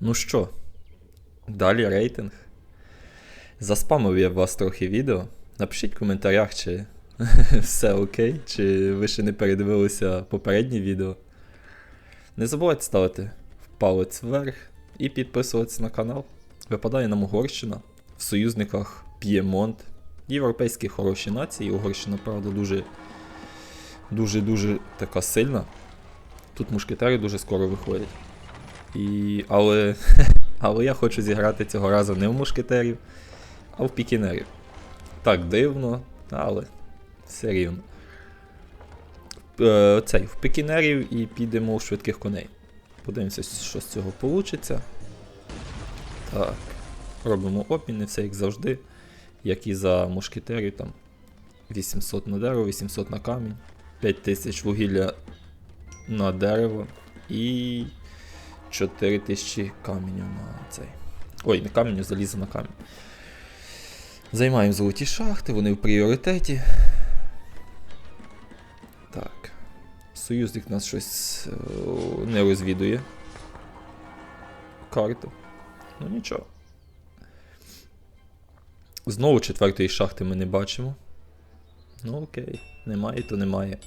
Ну що, далі рейтинг. Заспамив я вас трохи відео. Напишіть в коментарях, чи все окей, чи ви ще не передивилися попередні відео. Не забувайте ставити палець вверх і підписуватися на канал. Випадає нам Угорщина, в союзниках П'ємонт, європейські хороші нації. Угорщина, правда, дуже дуже-дуже така сильна. Тут мушкетери дуже скоро виходять. І... Але... Але я хочу зіграти цього разу не в мушкетерів, а в пікінерів. Так дивно, але все рівно. Е, Цей, в пікінерів і підемо в швидких коней. Подивимося, що з цього вийде. Так. Робимо обміни, все як завжди. Як і за мушкетерів, там 800 на дерево, 800 на камінь, 5000 вугілля на дерево і 4000 каменю на цей. Ой, не каменю, залізо на камінь. Займаємо золоті шахти, вони в пріоритеті. Так. Союзник нас щось е, не розвідує. Карту. Ну нічого. Знову четвертої шахти ми не бачимо. Ну окей, немає, то немає.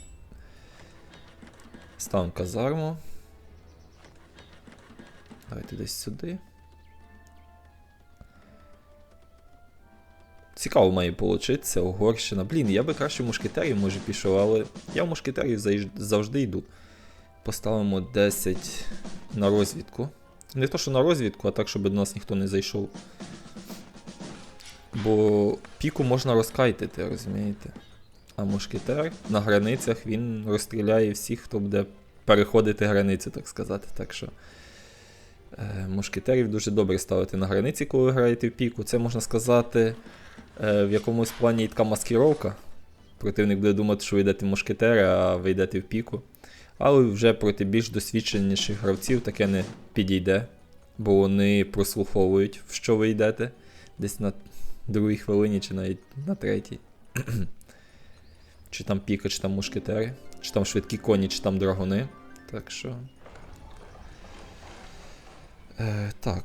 Ставимо казарму. Давайте десь сюди. Цікаво має получитися, Угорщина. Блін, я би краще в мушкетерів може пішов, але я в мушкетерів завжди йду. Поставимо 10 на розвідку. Не то, що на розвідку, а так, щоб до нас ніхто не зайшов. Бо піку можна розкайтити, розумієте? А мушкетер на границях він розстріляє всіх, хто буде переходити границю, так сказати. Так що мушкетерів дуже добре ставити на границі, коли ви граєте в піку. Це можна сказати е, в якомусь плані і така маскіровка. Противник буде думати, що ви йдете в мушкетери, а ви йдете в піку. Але вже проти більш досвідченіших гравців таке не підійде, бо вони прослуховують, в що ви йдете, десь на другій хвилині чи навіть на третій. чи там піка, чи там мушкетери, чи там швидкі коні, чи там драгуни. Так що. Е, так.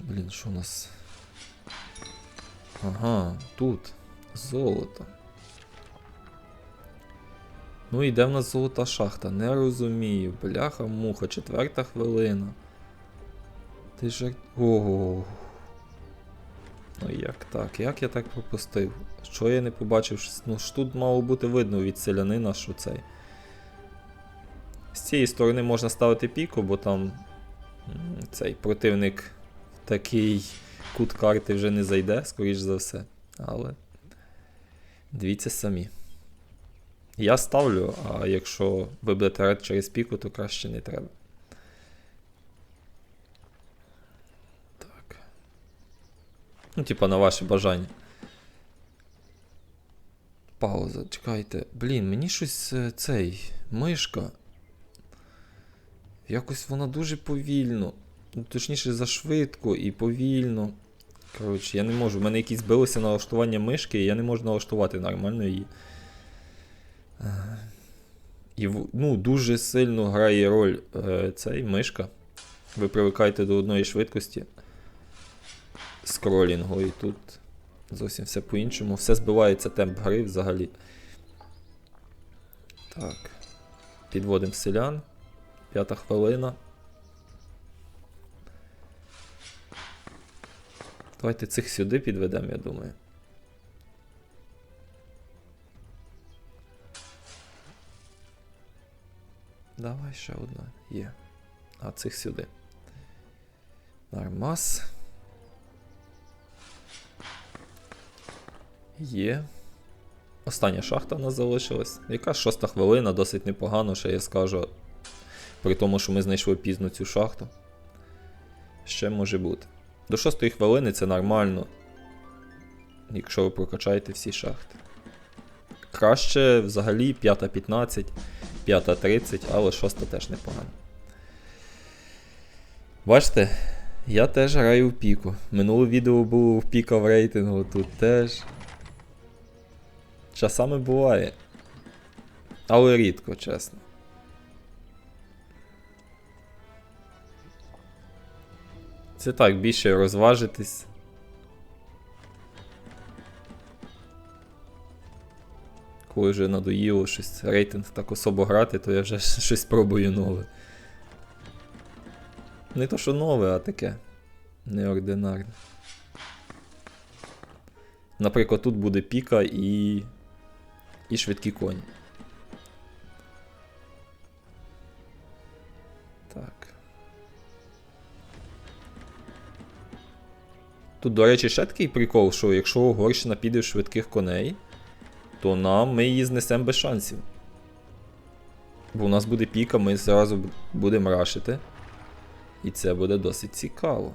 Блін, що у нас? Ага, тут. Золото. Ну і де в нас золота шахта? Не розумію. Бляха муха, четверта хвилина. Ти ж. Ого. Ну як так? Як я так пропустив? Що я не побачив? Ну ж тут мало бути видно від селянина, що цей. З цієї сторони можна ставити піку, бо там цей противник в такий кут карти вже не зайде, скоріш за все. Але дивіться самі. Я ставлю, а якщо ви будете ред через піку, то краще не треба. Так. Ну, типа, на ваше бажання. Пауза, чекайте. Блін, мені щось е, цей. Мишка. Якось вона дуже повільно. Ну, точніше, зашвидко і повільно. Коротше, я не можу. У мене якісь збилося налаштування мишки, і я не можу налаштувати нормально її. Е, І ну, дуже сильно грає роль е, цей мишка. Ви привикаєте до одної швидкості скролінгу, і тут зовсім все по-іншому. Все збивається темп гри взагалі. Так. Підводимо селян. П'ята хвилина. Давайте цих сюди підведемо, я думаю. Давай ще одна. Є. А цих сюди. Нормас. Є. Остання шахта в нас залишилась. Яка шоста хвилина, досить непогано, ще я скажу. При тому, що ми знайшли пізно цю шахту. Ще може бути. До шостої хвилини це нормально. Якщо ви прокачаєте всі шахти. Краще взагалі 5.15, 5.30, але 6 теж непогано. Бачите, я теж граю в піку. Минуле відео було в піка в рейтингу, тут теж. Часами буває. Але рідко, чесно. Це так, більше розважитись. Коли вже надоїло щось рейтинг так особо грати, то я вже щось пробую нове. Не то, що нове, а таке. Неординарне. Наприклад, тут буде піка і. і швидкі коні. Тут, до речі, ще такий прикол, що якщо Угорщина піде в швидких коней, то нам ми її знесемо без шансів. Бо у нас буде піка, ми зразу будемо рашити. І це буде досить цікаво.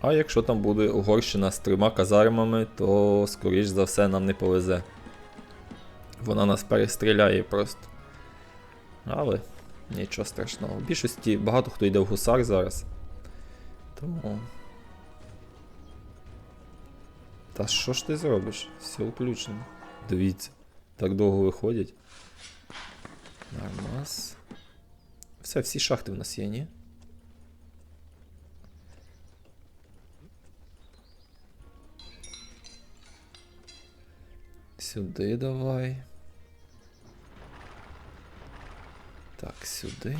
А якщо там буде Угорщина з трьома казармами, то скоріш за все нам не повезе. Вона нас перестріляє просто. Але нічого страшного. В більшості багато хто йде в гусар зараз. Тому. Та що ж ти зробиш? Все включено. Дивіться. Так довго виходять. Нормас. Все, всі шахти в нас є, ні? Сюди давай. Так, сюди.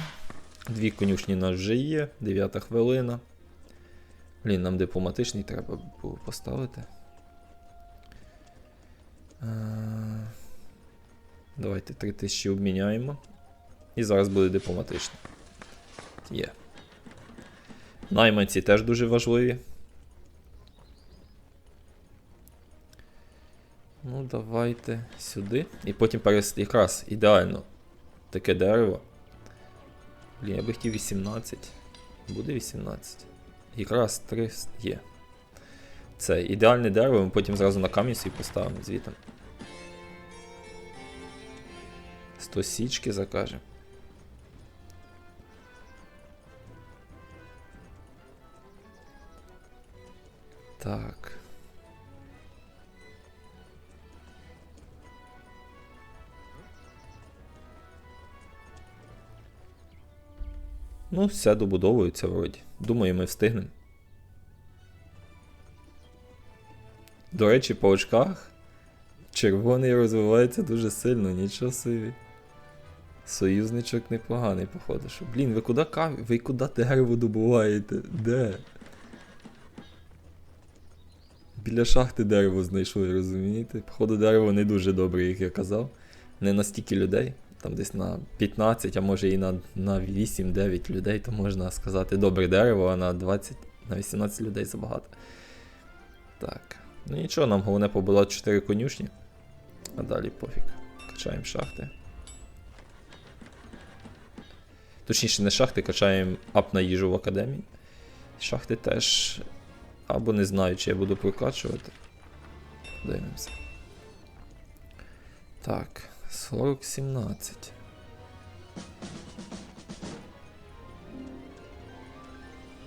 Дві конюшні нас вже є. Дев'ята хвилина. Блін, нам дипломатичний треба було поставити. Е, Давайте 3000 обміняємо. І зараз буде дипломатичний. Є. Найманці теж дуже важливі. Ну, давайте сюди. І потім перес... якраз ідеально. Таке дерево. Блін, я би хотів 18. Буде 18. Якраз 3 є. Це ідеальне дерево, ми потім зразу на камінь свій поставимо звітом. 100 січки закажемо. Так. Ну, все добудовується вроді. Думаю, ми встигнемо. До речі, по очках червоний розвивається дуже сильно, нічого собі. Союзничок непоганий, походу. Що, блін, ви куди кав... Ви куди дерево добуваєте? Де? Біля шахти дерево знайшли, розумієте? Походу, дерево не дуже добре, як я казав. Не на стільки людей. Там десь на 15, а може і на, на 8-9 людей, то можна сказати добре дерево, а на 20, на 18 людей забагато. Так. Ну нічого, нам головне побудувати 4 конюшні. А далі пофіг. Качаємо шахти. Точніше, не шахти, качаємо ап на їжу в академії. Шахти теж. Або не знаю, чи я буду прокачувати. Подивимося. Так, 40-17.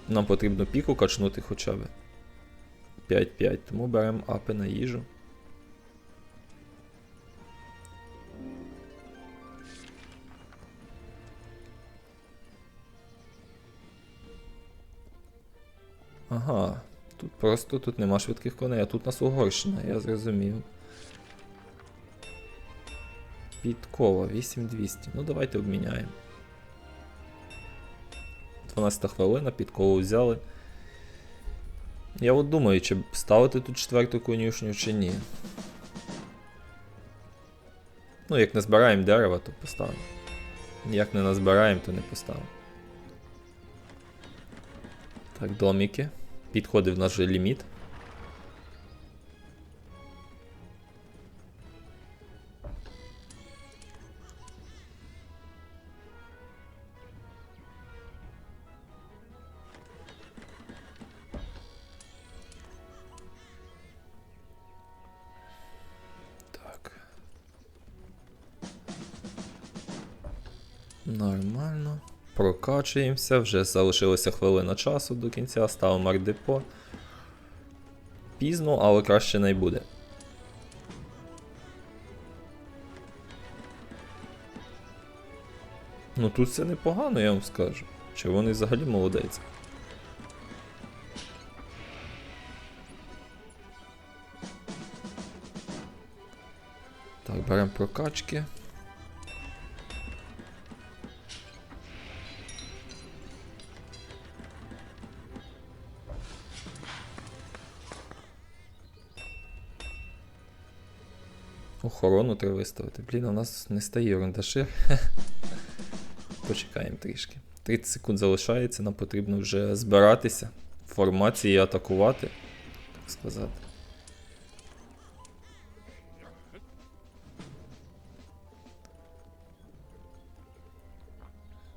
Нам потрібно піку качнути хоча б. 5-5, тому беремо апи на їжу. Ага, тут просто тут нема швидких коней, а тут нас Угорщина, я зрозумів. Підкова 8200. Ну давайте обміняємо. 12 хвилина, підкову взяли. Я от думаю, чи ставити тут четверту конюшню, чи ні. Ну, як не збираємо дерева, то поставимо. Як не назбираємо, то не поставимо. Так, доміки. Підходив наш ліміт. Прокачуємося, вже залишилося хвилина часу до кінця, ставимо ардепо. Пізно, але краще не буде. Ну тут все непогано, я вам скажу. Червоний взагалі молодець. Так, беремо прокачки. Охорону треба виставити. Блін, у нас не стає рундашир. Почекаємо трішки. 30 секунд залишається, нам потрібно вже збиратися, формації атакувати, так сказати.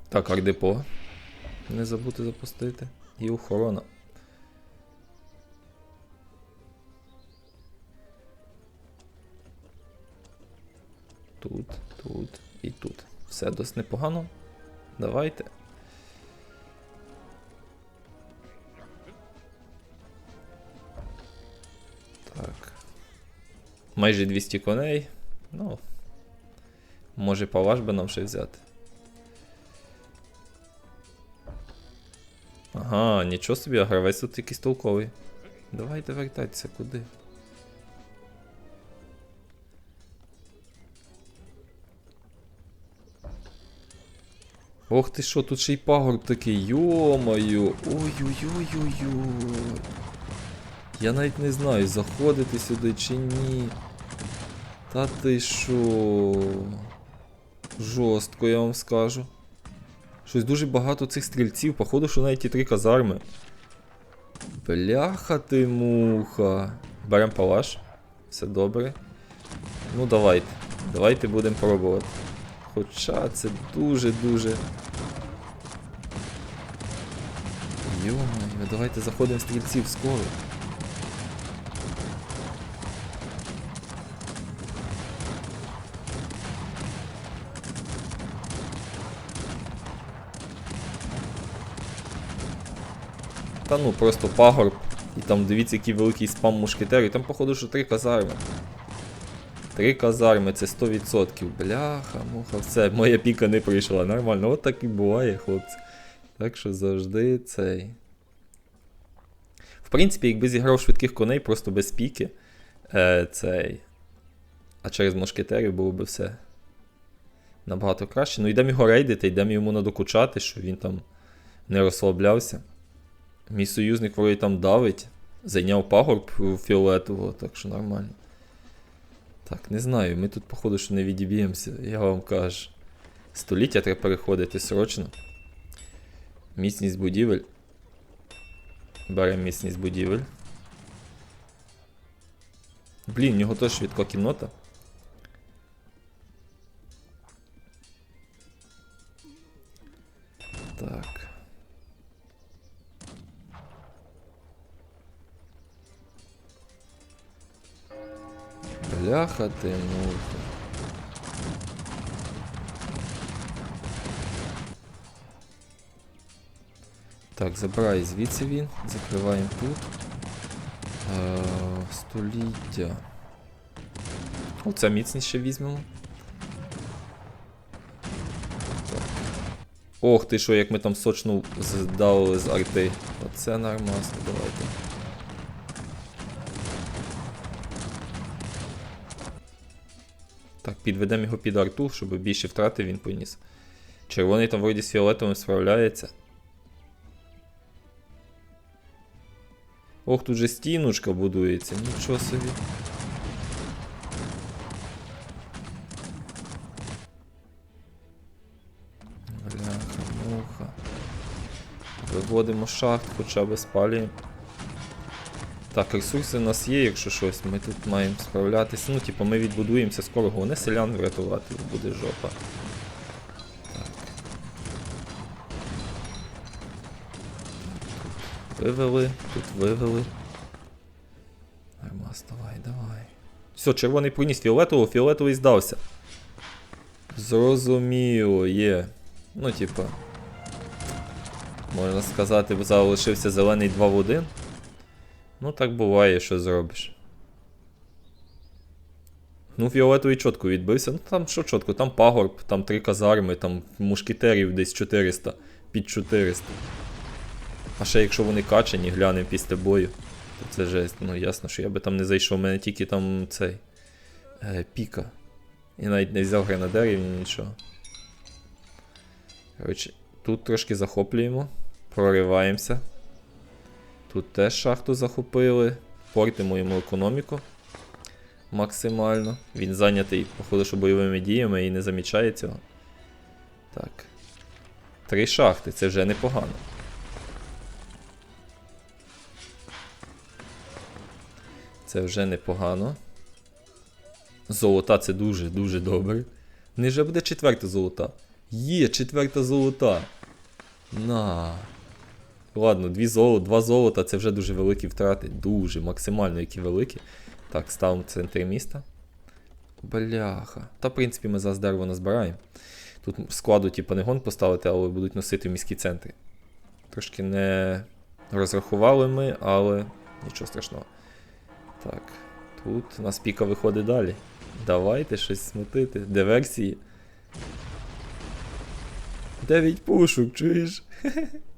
Так, ардепо. Не забути запустити. І охорона. Все досить непогано. Давайте. Так. Майже 200 коней. Ну. Може палаш би нам ще взяти. Ага, нічого собі, а гравець тут якийсь толковий. Давайте вертатися куди. Ох ти що, тут ще й пагорб такий, йо-моє, ой-ой-ой-ой-ой. Я навіть не знаю, заходити сюди чи ні. Та ти що? Жорстко, я вам скажу. Щось дуже багато цих стрільців, походу, що навіть і три казарми. Бляха ти муха. Берем палаш. Все добре. Ну давайте. Давайте будемо пробувати. Хоча це дуже-дуже. Йо-моє, давайте заходимо в стрільців скоро. Та ну просто пагорб. І там дивіться, який великий спам мушкетерів. Там, походу, що три казарми. Три казарми, це 100%. Бляха, муха, все, моя піка не прийшла. Нормально, от так і буває, хлопці. Так що завжди цей. В принципі, якби зіграв швидких коней просто без піки. Е, цей. А через мушкетерів було б все набагато краще. Ну йдемо його рейдити, йдемо йому надокучати, щоб він там не розслаблявся. Мій союзник вроді там давить. Зайняв пагорб фіолетового, так що нормально. Так, не знаю, ми тут, походу, що не відіб'ємося, я вам кажу. Століття треба переходити срочно. Міцність будівель. Беремо міцність будівель. Блін, в нього теж швидка кіннота. Бляха ти муха. Так, забирай звідси він, закриваємо тут. Е, століття. Оце міцність ще візьмемо. Так. Ох ти що, як ми там сочно здали з арти. Оце нормас, давайте. Підведемо його під арту, щоб більше втрати він поніс. Червоний там вроді з фіолетовим справляється. Ох, тут же стіночка будується, нічого собі. Бляха, муха. Виводимо шахт, хоча б спалюємо. Так, ресурси у нас є, якщо щось, ми тут маємо справлятися. Ну, типу, ми відбудуємося скоро, головне селян врятувати, буде жопа. Так. Вивели, тут вивели. Нормас, давай, давай. Все, червоний приніс фіолетового, фіолетовий здався. Зрозуміло, є. Ну, типа. Можна сказати, залишився зелений 2 в 1. Ну, так буває, що зробиш. Ну, фіолетовий чітко відбився. Ну там що чітко, там пагорб, там три казарми, там мушкетерів десь 400, під 400. А ще якщо вони качені, глянемо після бою, то це жесть. Ну ясно, що я би там не зайшов, у мене тільки там цей е, піка. І навіть не взяв гренадерів, ні нічого. Коротше, тут трошки захоплюємо, прориваємося. Тут теж шахту захопили, портимо йому економіку максимально. Він зайнятий, походу, що бойовими діями і не замічає цього. Так. Три шахти, це вже непогано. Це вже непогано. Золота це дуже-дуже добре. Не вже буде четверта золота. Є, четверта золота. На. Ладно, дві золо, два золота це вже дуже великі втрати. Дуже, максимально які великі. Так, ставимо в центрі міста. Бляха. Та, в принципі, ми зараз дерево назбираємо. Тут складу, типу, не гон поставити, але будуть носити в міські центри. Трошки не розрахували ми, але нічого страшного. Так, тут у нас піка виходить далі. Давайте щось смутити. Диверсії. 9 пушок, чуєш?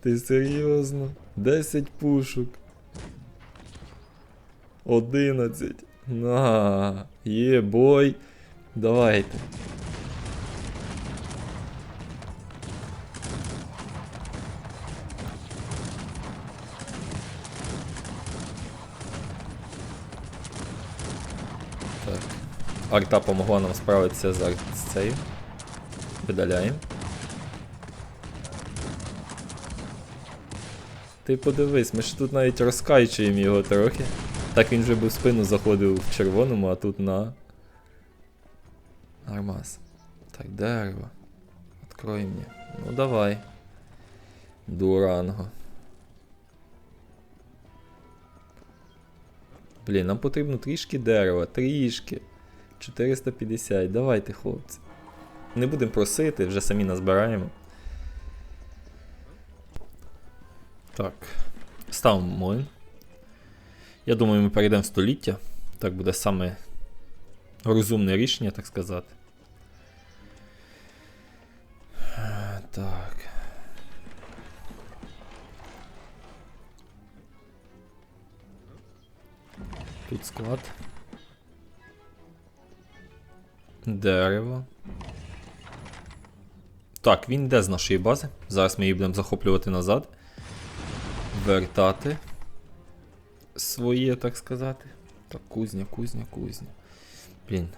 Ти серйозно? 10 пушок. 11. На, є бой. Давайте. Арта помогла нам справитися з, з цією. Видаляємо. Ти подивись, ми ж тут навіть розкайчуємо його трохи. Так він вже би в спину заходив в червоному, а тут на. Армаз. Так, дерево. Открой мені. Ну давай. Дуранго. Блін, нам потрібно трішки дерева, трішки. 450, давайте, хлопці. Не будемо просити, вже самі назбираємо. Так. Ставимо млин. Я думаю, ми перейдемо в століття. Так буде саме розумне рішення, так сказати. Так. Тут склад. Дерево. Так, він йде з нашої бази. Зараз ми її будемо захоплювати назад. Вертати своє, так сказати. Так, кузня, кузня, кузня. Блін.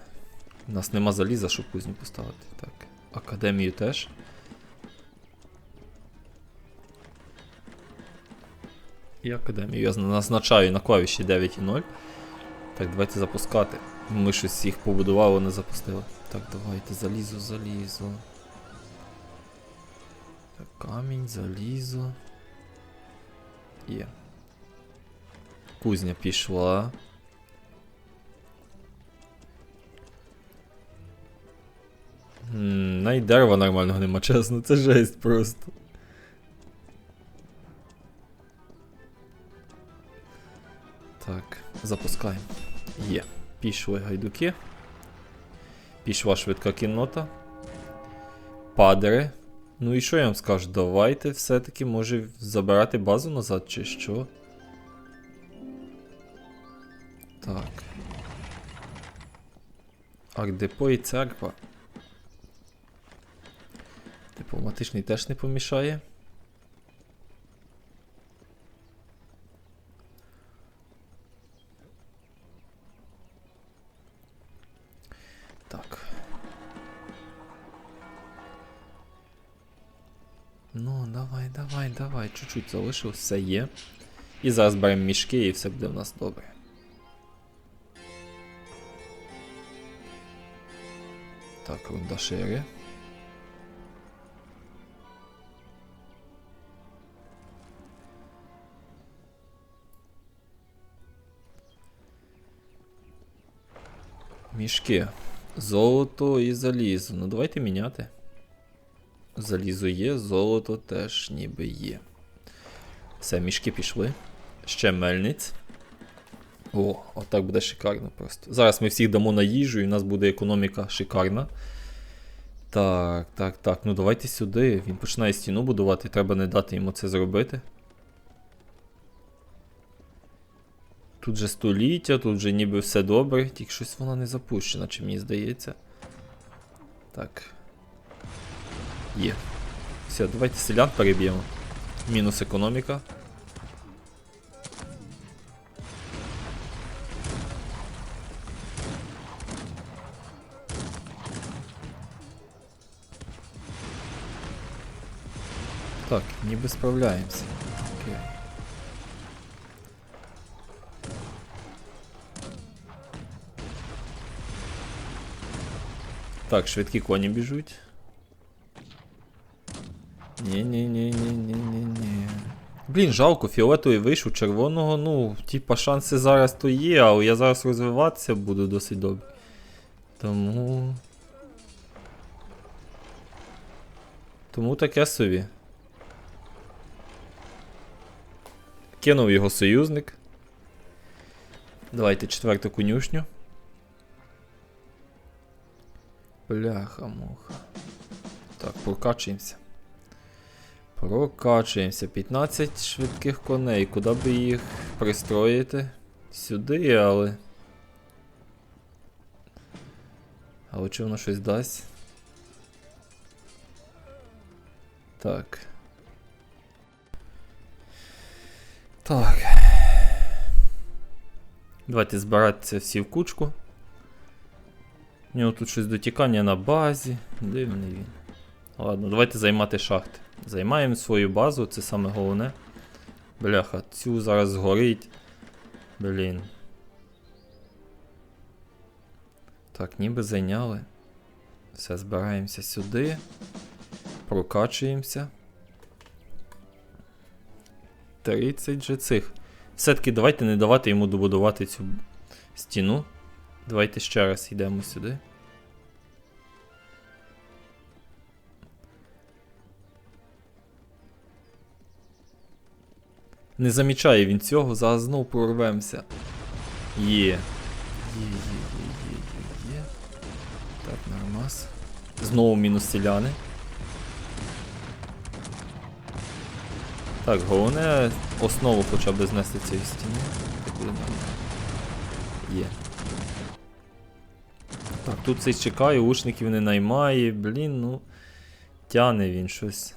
У нас нема заліза, щоб кузню поставити. Так. Академію теж. І академію. Я назначаю на клавіші 9.0. Так, давайте запускати. Ми щось їх побудували, не запустили. Так, давайте, залізо, залізо. Так, камінь, залізо. Є. Кузня пішла. М, Навіть дерева нормального нема, чесно, це жесть просто. Так, запускаємо. Є. Пішли гайдуки. Пішла швидка кіннота. Падери. Ну і що я вам скажу? Давайте все-таки може забирати базу назад, чи що? Так. Ардепо і церква. Дипломатичний теж не помішає. Чуть-чуть залишилось, все є. І зараз беремо мішки і все буде в нас добре. Так, рунда шире. Мішки. Золото і залізо. Ну давайте міняти. Залізо є, золото теж ніби є. Все, мішки пішли. Ще мельниць. О, отак буде шикарно просто. Зараз ми всіх дамо на їжу, і у нас буде економіка шикарна. Так, так, так. Ну давайте сюди. Він починає стіну будувати, треба не дати йому це зробити. Тут же століття, тут же ніби все добре, тільки щось вона не запущена, чи мені здається. Так. Є. Все, давайте селян переб'ємо. Мінус економіка. Так, ніби справляємося. Окей. Так, швидкі коні біжуть. Ні-ні-ні-ні-ні-ні-ні. Блін, жалко, фіолетовий вийшов, червоного, ну, типа шанси зараз то є, але я зараз розвиватися буду досить добре. Тому. Тому таке собі. Кинув його союзник. Давайте четверту конюшню. Бляха-муха. Так, прокачуємося. Прокачуємося. 15 швидких коней. Куди би їх пристроїти? Сюди, але. Але чи воно щось дасть? Так. Так. Давайте збиратися всі в кучку. У нього тут щось дотікання на базі. Дивний він. Ладно, давайте займати шахти. Займаємо свою базу, це саме головне. Бляха, цю зараз згорить. Блін. Так, ніби зайняли. Все, збираємося сюди. Прокачуємося. 30 же цих. Все-таки давайте не давати йому добудувати цю стіну. Давайте ще раз йдемо сюди. Не замічає він цього, зараз знов прорвемося. Є. Є, є, є, є, є, є. Так, нормас. Знову мінус селяни. Так, головне основу хоча б знести цієї стіни. Так буде нормально. Є. Так, тут цей чекає, лучників не наймає, блін, ну. Тяне він щось.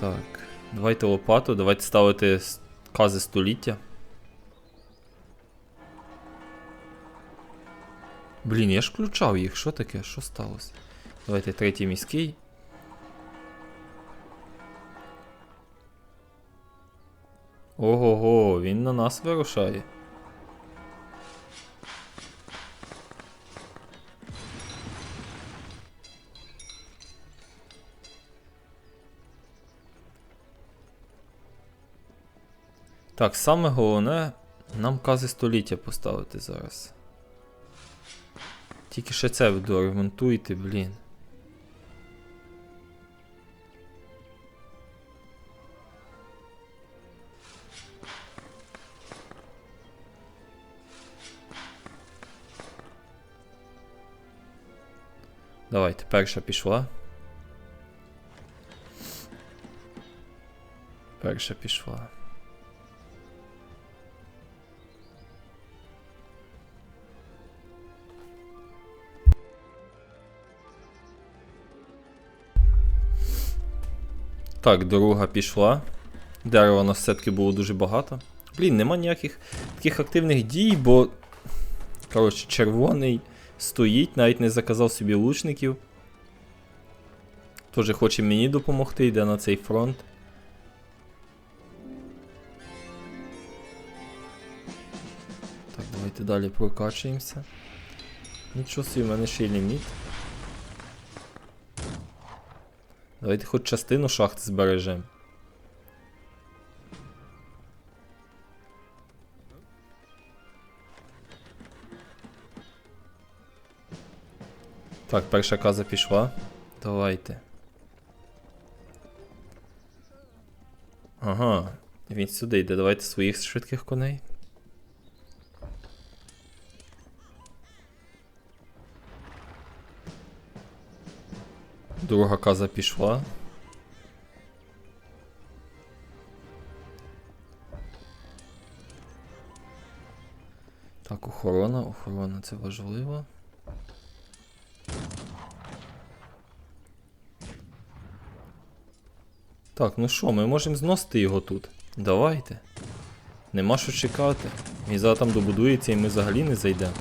Так. Давайте лопату, давайте ставити кази століття. Блін, я ж включав їх, що таке? Що сталося? Давайте третій міський. Ого-го, він на нас вирушає. Так, саме головне нам кази століття поставити зараз. Тільки ще це доремонтуйте, блін. Давайте, перша пішла. Перша пішла. Так, дорога пішла. Дерева у нас все-таки було дуже багато. Блін, нема ніяких таких активних дій, бо. Коротше, червоний стоїть, навіть не заказав собі лучників. Тоже хоче мені допомогти, йде на цей фронт. Так, давайте далі прокачуємося. Нічого собі, в мене ще й ліміт. Давайте хоч частину шахт збережемо. Так, перша каза пішла. Давайте. Ага. Він сюди йде, давайте своїх швидких коней. Друга каза пішла. Так, охорона, охорона це важливо. Так, ну що, ми можемо зносити його тут. Давайте. Нема що чекати. Зараз там добудується і ми взагалі не зайдемо.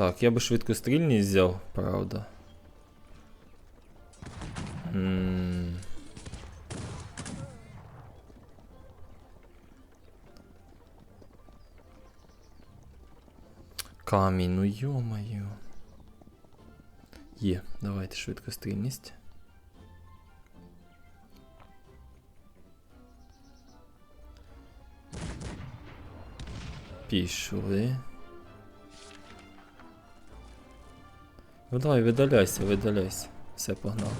Так, я би швидкострільність взяв, правда. М. Камінь, ну йо-моє. Є, давайте швидкострільність. Пішли. Ну давай, видаляйся, видаляйся. Все, погнав.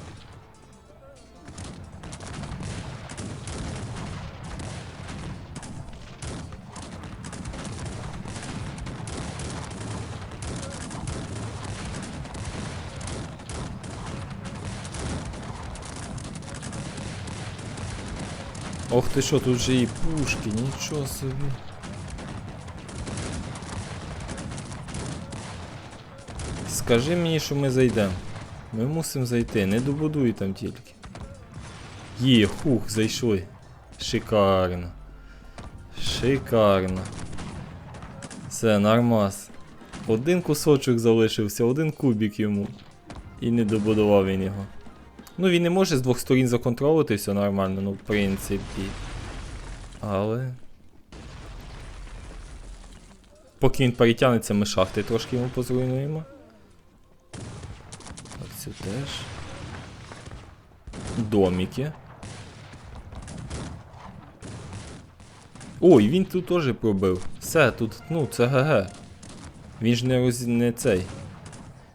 Ох ти що, тут же і пушки, нічого собі. Скажи мені, що ми зайдемо. Ми мусимо зайти, не добудуй там тільки. Є, хух, зайшли. Шикарно. Шикарно. Все, нормас. Один кусочок залишився, один кубік йому. І не добудував він його. Ну він не може з двох сторін законтролити все нормально, ну в принципі. Але. Поки він перетягнеться, ми шахти трошки йому позруйнуємо. Теж. Доміки. Ой, він тут теж пробив. Все, тут, ну, це ГГ. Він ж не роз... не цей.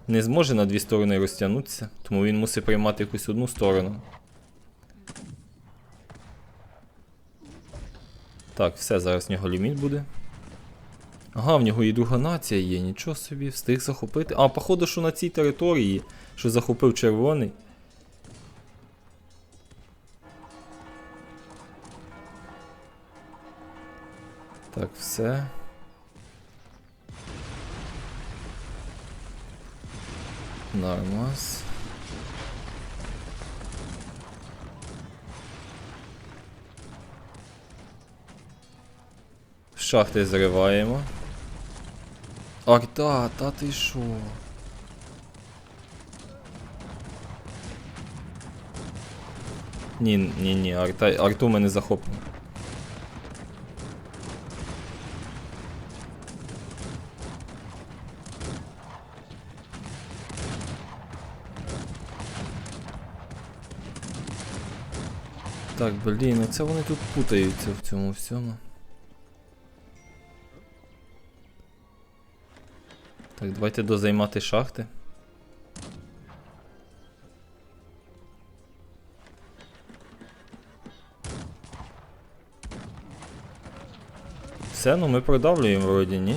Не зможе на дві сторони розтягнутися, тому він мусить приймати якусь одну сторону. Так, все, зараз в нього ліміт буде. Ага, в нього і друга нація є, нічого собі, встиг захопити. А, походу, що на цій території, що захопив червоний. Так, все. Нормас. Шахти зриваємо. Арта, та ти шо? Ні, ні, ні, арта, арту ми не захопимо. Так, блін, оце вони тут путаються в цьому всьому. Так, давайте дозаймати шахти. Все, ну ми продавлюємо вроді, ні?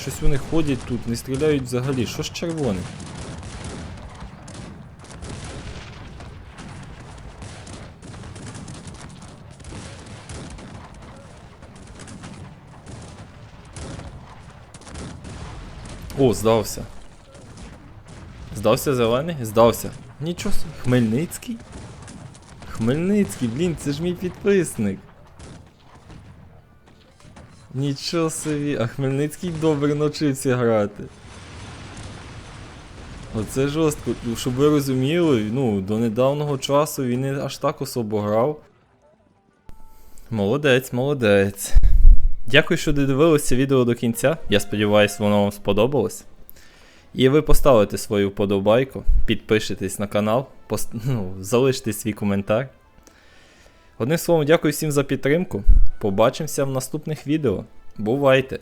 Щось вони ходять тут, не стріляють взагалі. Що ж червоне? О, здався. Здався зелений? Здався. Нічого. Хмельницький? Хмельницький, блін, це ж мій підписник. Нічого собі, а Хмельницький добре навчився грати. Оце жорстко, щоб ви розуміли, ну, до недавнього часу він не аж так особо грав. Молодець, молодець. Дякую, що додивилися відео до кінця. Я сподіваюся, воно вам сподобалось. І ви поставите свою вподобайку, підпишитесь на канал, пост... ну, залиште свій коментар. Одним словом, дякую всім за підтримку. Побачимося в наступних відео. Бувайте!